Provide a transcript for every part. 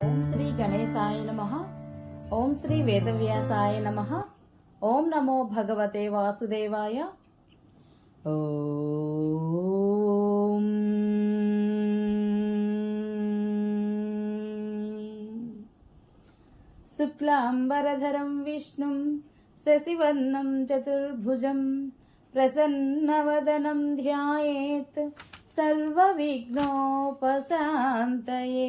ఓం శ్రీ గణేశాయ నమ ఓం శ్రీ వేదవ్యాసాయ నమ ఓం నమో భగవతే వాసుదేవాయ ఓం శుక్లాంబరధరం విష్ణుం శశివర్ణం చతుర్భుజం ప్రసన్నవదనం ధ్యాయేత్ సర్వవిఘ్నోపశాంతయే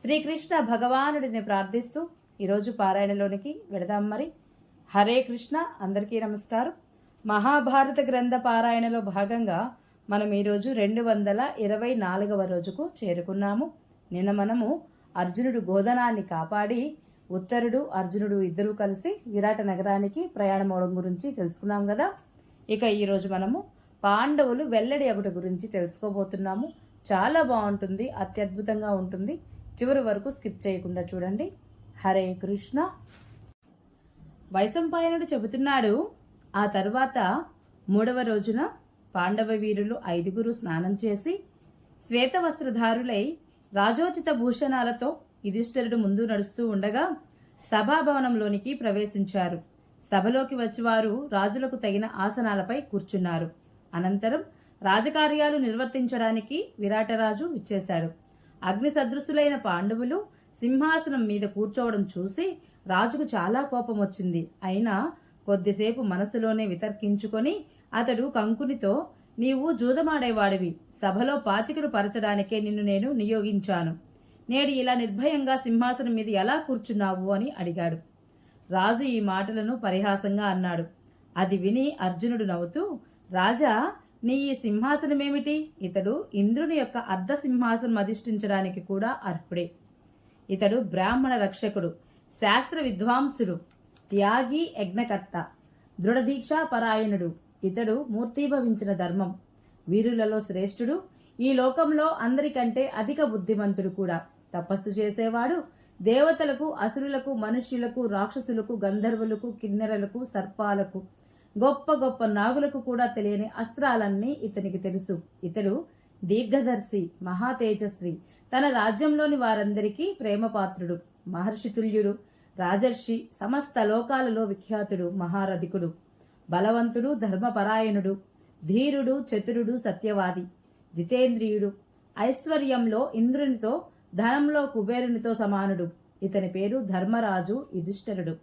శ్రీకృష్ణ భగవానుడిని ప్రార్థిస్తూ ఈరోజు పారాయణలోనికి వెళదాం మరి. హరే కృష్ణ అందరికీ నమస్కారం. మహాభారత గ్రంథ పారాయణలో భాగంగా మనం ఈరోజు రెండు వందల ఇరవై నాలుగవ రోజుకు చేరుకున్నాము. నిన్న మనము అర్జునుడు గోధనాన్ని కాపాడి ఉత్తరుడు అర్జునుడు ఇద్దరూ కలిసి విరాట నగరానికి ప్రయాణం అవడం గురించి తెలుసుకున్నాం కదా. ఇక ఈరోజు మనము పాండవులు వెల్లడి అగుట గురించి తెలుసుకోబోతున్నాము. చాలా బాగుంటుంది అత్యద్భుతంగా ఉంటుంది. చివరి వరకు స్కిప్ చేయకుండా చూడండి. హరే కృష్ణ. వైశంపాయనుడు చెబుతున్నాడు ఆ తర్వాత మూడవ రోజున పాండవ వీరులు ఐదుగురు స్నానం చేసి శ్వేత వస్త్రధారులై రాజోచిత భూషణాలతో యుధిష్ఠరుడు ముందు నడుస్తూ ఉండగా సభాభవనంలోనికి ప్రవేశించారు. సభలోకి వచ్చి వారు రాజులకు తగిన ఆసనాలపై కూర్చున్నారు. అనంతరం రాజకార్యాలు నిర్వర్తించడానికి విరాటరాజు ఇచ్చేశాడు అగ్ని సదృశులైన పాండవులు సింహాసనం మీద కూర్చోవడం చూసి రాజుకు చాలా కోపం వచ్చింది. అయినా కొద్దిసేపు మనసులోనే వితర్కించుకొని అతడు కంకునితో నీవు జూదమాడేవాడివి. సభలో పాచికలు పరచడానికే నిన్ను నేను నియోగించాను. నేడు ఇలా నిర్భయంగా సింహాసనం మీద ఎలా కూర్చున్నావు? అని అడిగాడు. రాజు ఈ మాటలను పరిహాసంగా అన్నాడు. అది విని అర్జునుడు నవ్వుతూ రాజా నీ ఈ సింహాసనమేమిటి? ఇతడు ఇంద్రుని యొక్క అర్ధ సింహాసనం అధిష్ఠించడానికి కూడా అర్హుడే. ఇతడు బ్రాహ్మణ రక్షకుడు శాస్త్ర విద్వాంసుడు త్యాగి యజ్ఞకర్త దృఢదీక్షా పరాయణుడు ఇతడు మూర్తీభవించిన ధర్మం. వీరులలో శ్రేష్ఠుడు. ఈ లోకంలో అందరికంటే అధిక బుద్ధిమంతుడు కూడా. తపస్సు చేసేవాడు. దేవతలకు అసురులకు మనుష్యులకు రాక్షసులకు గంధర్వులకు కిన్నెరలకు సర్పాలకు గొప్ప గొప్ప నాగులకు కూడా తెలియని అస్త్రాలన్నీ ఇతనికి తెలుసు. ఇతడు దీర్ఘదర్శి మహాతేజస్వి తన రాజ్యంలోని వారందరికీ ప్రేమపాత్రుడు మహర్షి తుల్యుడు రాజర్షి సమస్త లోకాలలో విఖ్యాతుడు మహారథికుడు. బలవంతుడు ధర్మపరాయణుడు ధీరుడు చతురుడు సత్యవాది. జితేంద్రియుడు ఐశ్వర్యంలో ఇంద్రునితో ధనంలో కుబేరునితో సమానుడు. ఇతని పేరు ధర్మరాజు యుధిష్ఠరుడు.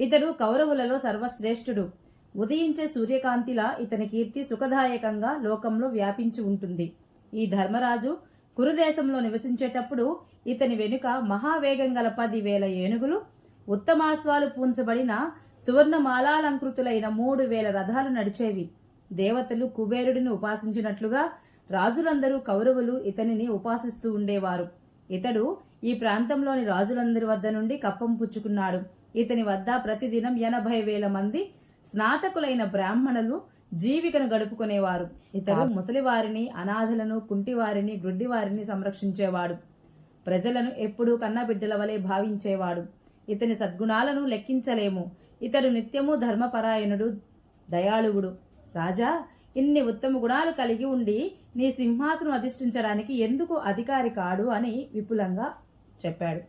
ఇతడు కౌరవులలో సర్వశ్రేష్ఠుడు. ఉదయించే సూర్యకాంతిలా ఇతని కీర్తి సుఖదాయకంగా లోకంలో వ్యాపించి ఉంటుంది. ఈ ధర్మరాజు కురుదేశంలో నివసించేటప్పుడు ఇతని వెనుక మహావేగం గల పది వేల ఏనుగులు ఉత్తమాశ్వాలు పూంచబడిన సువర్ణమాలాలంకృతులైన మూడు వేల రథాలు నడిచేవి. దేవతలు కుబేరుడిని ఉపాసించినట్లుగా రాజులందరూ కౌరవులు ఇతనిని ఉపాసిస్తూ ఉండేవారు. ఇతడు ఈ ప్రాంతంలోని రాజులందరి వద్ద నుండి కప్పం పుచ్చుకున్నాడు. ఇతని వద్ద ప్రతిదినం ఎనభై వేల మంది స్నాతకులైన బ్రాహ్మణులు జీవికను గడుపుకునేవారు. ఇతడు ముసలివారిని అనాథలను కుంటివారిని గుడ్డివారిని సంరక్షించేవాడు. ప్రజలను ఎప్పుడూ కన్నబిడ్డల వలె భావించేవాడు. ఇతని సద్గుణాలను లెక్కించలేము. ఇతడు నిత్యము ధర్మపరాయణుడు దయాళువుడు. రాజా ఇన్ని ఉత్తమ గుణాలు కలిగి ఉండి నీ సింహాసనం అధిష్ఠించడానికి ఎందుకు అధికారి కాడు అని విపులంగా చెప్పాడు.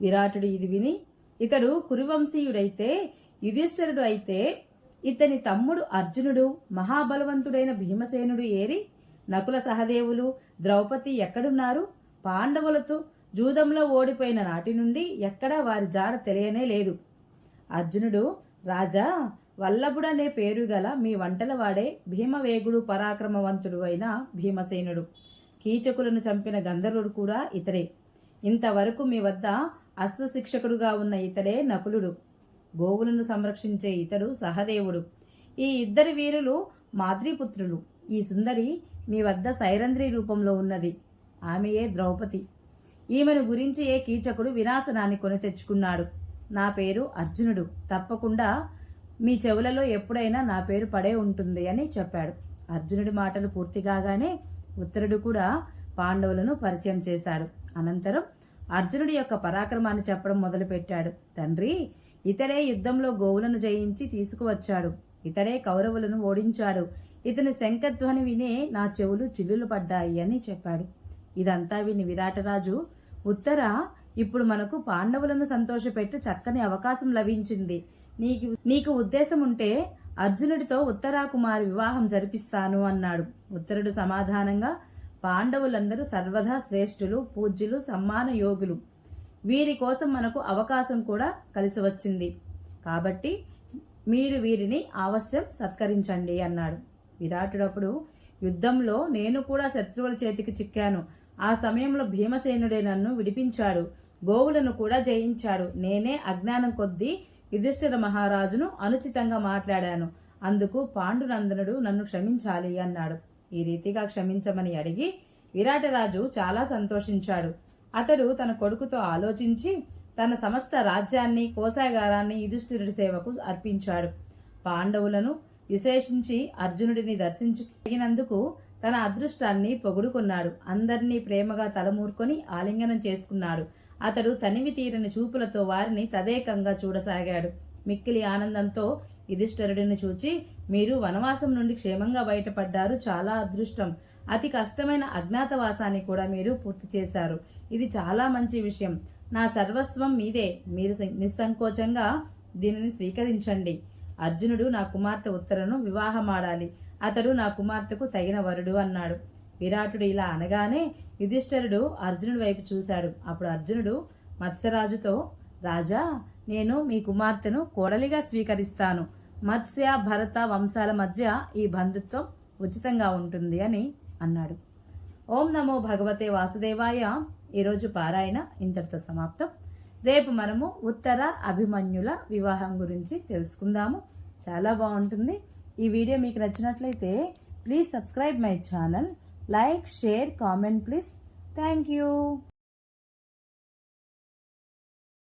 విరాటుడు ఇది విని ఇతడు కురువంశీయుడైతే యుధిష్ఠరుడు అయితే ఇతని తమ్ముడు అర్జునుడు మహాబలవంతుడైన భీమసేనుడు ఏరి నకుల సహదేవులు ద్రౌపది ఎక్కడున్నారు? పాండవులతో జూదంలో ఓడిపోయిన నాటి నుండి ఎక్కడా వారి జాడ తెలియనే లేదు. అర్జునుడు రాజా వల్లభుడనే పేరు గల మీ వంటల వాడే భీమవేగుడు పరాక్రమవంతుడు అయిన భీమసేనుడు. కీచకులను చంపిన గంధర్వుడు కూడా ఇతడే. ఇంతవరకు మీ వద్ద అశ్వశిక్షకుడుగా ఉన్న ఇతడే నకులుడు. గోవులను సంరక్షించే ఇతడు సహదేవుడు. ఈ ఇద్దరి వీరులు మాద్రీపుత్రులు. ఈ సుందరి మీ వద్ద సైరంధ్రి రూపంలో ఉన్నది. ఆమెయే ద్రౌపది. ఈమెను గురించి ఏ కీచకుడు వినాశనాన్ని కొని తెచ్చుకున్నాడు? నా పేరు అర్జునుడు. తప్పకుండా మీ చెవులలో ఎప్పుడైనా నా పేరు పడే ఉంటుంది అని చెప్పాడు. అర్జునుడి మాటలు పూర్తి కాగానే ఉత్తరుడు కూడా పాండవులను పరిచయం చేశాడు. అనంతరం అర్జునుడి యొక్క పరాక్రమాన్ని చెప్పడం మొదలుపెట్టాడు. తండ్రి ఇతడే యుద్ధంలో గోవులను జయించి తీసుకువచ్చాడు. ఇతడే కౌరవులను ఓడించాడు. ఇతని శంఖధ్వని వినే నా చెవులు చిల్లులు పడ్డాయి అని చెప్పాడు. ఇదంతా విని విరాటరాజు ఉత్తర ఇప్పుడు మనకు పాండవులను సంతోషపెట్టి చక్కని అవకాశం లభించింది. నీకు నీకు ఉద్దేశం ఉంటే అర్జునుడితో ఉత్తరాకుమారి వివాహం జరిపిస్తాను అన్నాడు. ఉత్తరుడు సమాధానంగా పాండవులందరూ సర్వదా శ్రేష్ఠులు పూజ్యులు సమ్మాన యోగులు. వీరి కోసం మనకు అవకాశం కూడా కలిసి వచ్చింది. కాబట్టి మీరు వీరిని ఆవశ్యం సత్కరించండి అన్నాడు. విరాటుడప్పుడు యుద్ధంలో నేను కూడా శత్రువుల చేతికి చిక్కాను. ఆ సమయంలో భీమసేనుడే నన్ను విడిపించాడు. గోవులను కూడా జయించాడు. నేనే అజ్ఞానం కొద్దీ యుధిష్ఠిర మహారాజును అనుచితంగా మాట్లాడాను. అందుకు పాండునందనుడు నన్ను క్షమించాలి అన్నాడు. ఈ రీతిగా క్షమించమని అడిగి విరాటరాజు చాలా సంతోషించాడు. అతడు తన కొడుకుతో ఆలోచించి తన సమస్త రాజ్యాన్ని కోశాగారాన్ని యుధిష్ఠిరుడి సేవకు అర్పించాడు. పాండవులను విశేషించి అర్జునుడిని దర్శించుకున్నందుకు తన అదృష్టాన్ని పొగుడుకున్నాడు. అందరినీ ప్రేమగా తలమూర్కొని ఆలింగనం చేసుకున్నాడు. అతడు తనివి తీరని చూపులతో వారిని తదేకంగా చూడసాగాడు. మిక్కిలి ఆనందంతో యుధిష్ఠరుడిని చూచి మీరు వనవాసం నుండి క్షేమంగా బయటపడ్డారు చాలా అదృష్టం. అతి కష్టమైన అజ్ఞాతవాసాన్ని కూడా మీరు పూర్తి చేశారు. ఇది చాలా మంచి విషయం. నా సర్వస్వం మీదే. మీరు నిస్సంకోచంగా దీనిని స్వీకరించండి. అర్జునుడు నా కుమార్తె ఉత్తరను వివాహమాడాలి. అతడు నా కుమార్తెకు తగిన వరుడు అన్నాడు. విరాటుడు ఇలా అనగానే యుధిష్ఠరుడు అర్జునుడి వైపు చూశాడు. అప్పుడు అర్జునుడు మత్స్యరాజుతో రాజా నేను మీ కుమార్తెను కోడలిగా స్వీకరిస్తాను. మత్స్య భరత వంశాల మధ్య ఈ బంధుత్వం ఉచితంగా ఉంటుంది అని అన్నాడు. ఓం నమో భగవతే వాసుదేవాయ. ఈరోజు పారాయణ ఇంతటితో సమాప్తం. రేపు మనము ఉత్తర అభిమన్యుల వివాహం గురించి తెలుసుకుందాము. చాలా బాగుంటుంది. ఈ వీడియో మీకు నచ్చినట్లయితే please subscribe my channel. Like share comment please. Thank you.